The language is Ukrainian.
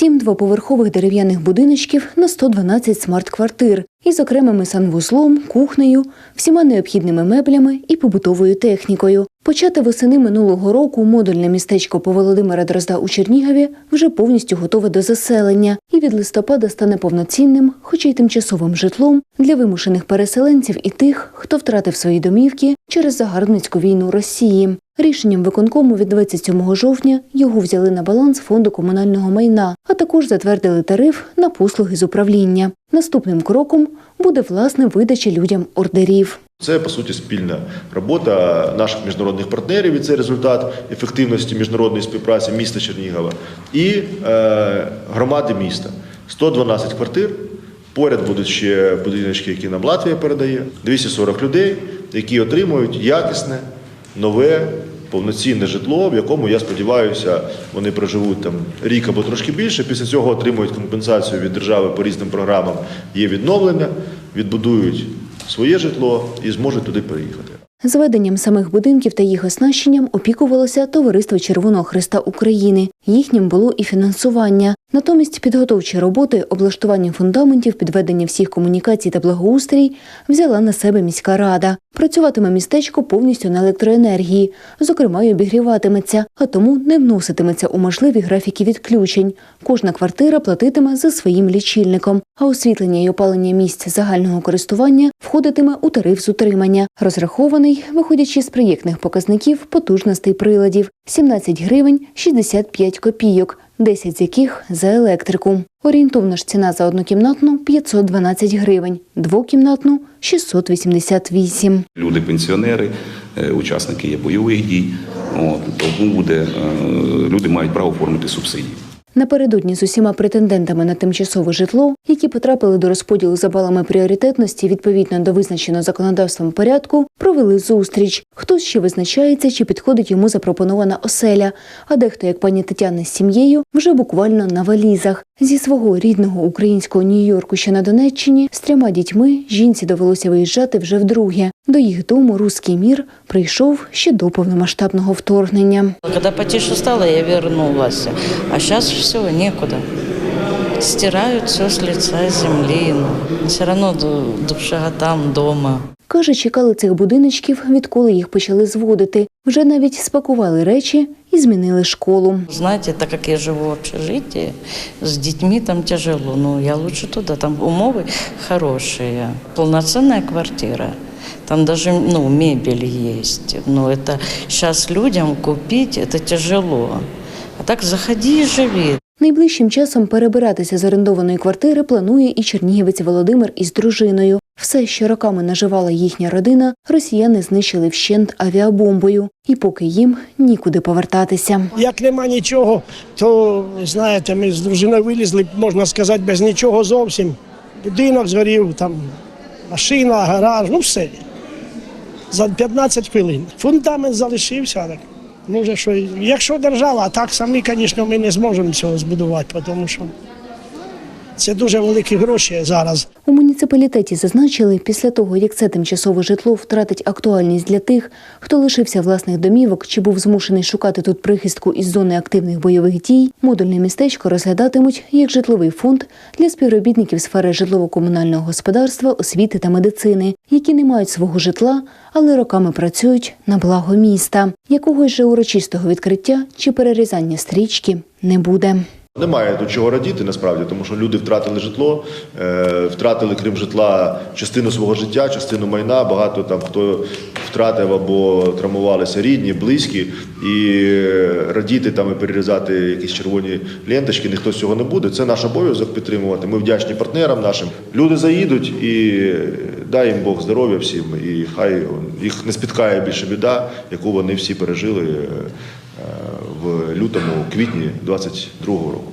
Сім двоповерхових дерев'яних будиночків на 112 смарт-квартир із окремими санвузлом, кухнею, всіма необхідними меблями і побутовою технікою. Почати восени минулого року модульне містечко по Володимира Дрозда у Чернігові вже повністю готове до заселення і від листопада стане повноцінним, хоча й тимчасовим житлом для вимушених переселенців і тих, хто втратив свої домівки через загарбницьку війну Росії. Рішенням виконкому від 27 жовтня його взяли на баланс фонду комунального майна, а також затвердили тариф на послуги з управління. Наступним кроком буде власне видача людям ордерів. Це по суті спільна робота наших міжнародних партнерів. І це результат ефективності міжнародної співпраці міста Чернігова і е, громади міста. 112 квартир. Поряд будуть ще будиночки, які нам Латвія передає. 240 людей, які отримують якісне, нове, повноцінне житло, в якому я сподіваюся, вони проживуть там рік або трошки більше. Після цього отримують компенсацію від держави по різним програмам. Є відновлення, відбудують своє житло і зможуть туди переїхати. Зведенням самих будинків та їх оснащенням опікувалося Товариство Червоного Христа України. Їхнім було і фінансування. Натомість підготовчі роботи, облаштування фундаментів, підведення всіх комунікацій та благоустрій взяла на себе міська рада. Працюватиме містечко повністю на електроенергії, зокрема, й обігріватиметься, а тому не вноситиметься у можливі графіки відключень. Кожна квартира платитиме за своїм лічильником, а освітлення й опалення місць загального користування входитиме у тариф з утримання, розрахований, виходячи з проєктних показників потужностей приладів 17 гривень 65 копійок. 10 з яких за електрику. Орієнтовна ж ціна за однокімнатну 512 гривень, двокімнатну 688. Люди пенсіонери, е, учасники є бойових дій. Тому буде, е, люди мають право оформити субсидії. Напередодні з усіма претендентами на тимчасове житло, які потрапили до розподілу за балами пріоритетності відповідно до визначеного законодавством порядку, провели зустріч. Хтось ще визначається, чи підходить йому запропонована оселя, а дехто, як пані Тетяна з сім'єю, вже буквально на валізах. Зі свого рідного українського Нью-Йорку, що на Донеччині, з трьома дітьми жінці довелося виїжджати вже вдруге. До їх дому руський мір прийшов ще до повномасштабного вторгнення. Когда потише стало, я вернулась. А сейчас все, некуда. Стирают все с лица земли. Но все равно ду- душа там, дома. Каже, чекали цих будиночків, відколи їх почали зводити. Вже навіть спакували речі і змінили школу. Знаете, так как я живу в общежитии, с детьми там тяжело. Но я лучше туда, там умовы хорошие. Полноценная квартира. Там даже ну, мебель есть. Но это сейчас людям купить, это тяжело. А так заходи и живи. Найближчим часом перебиратися з орендованої квартири планує і чернігівець Володимир із дружиною. Все, що роками наживала їхня родина, росіяни знищили вщент авіабомбою, і поки їм нікуди повертатися. Як нема нічого, то знаєте, ми з дружиною вилізли, можна сказати, без нічого зовсім. Будинок згорів, там машина, гараж, ну все. За 15 хвилин. Фундамент залишився. Так. Вже що, якщо держава, а так самі, звісно, ми не зможемо цього збудувати, тому що це дуже великі гроші зараз. У муніципалітеті зазначили, після того, як це тимчасове житло втратить актуальність для тих, хто лишився власних домівок чи був змушений шукати тут прихистку із зони активних бойових дій, модульне містечко розглядатимуть як житловий фонд для співробітників сфери житлово-комунального господарства, освіти та медицини, які не мають свого житла, але роками працюють на благо міста. Якогось же урочистого відкриття чи перерізання стрічки не буде. Немає до чого радіти насправді, тому що люди втратили житло, е, втратили крім житла частину свого життя, частину майна. Багато там хто втратив або травмувалися рідні, близькі, і е, радіти там і перерізати якісь червоні ленточки. Ніхто з цього не буде. Це наш обов'язок підтримувати. Ми вдячні партнерам нашим. Люди заїдуть і е, дай їм Бог здоров'я всім, і хай їх не спіткає більше біда, яку вони всі пережили. В лютому, квітні 22 року.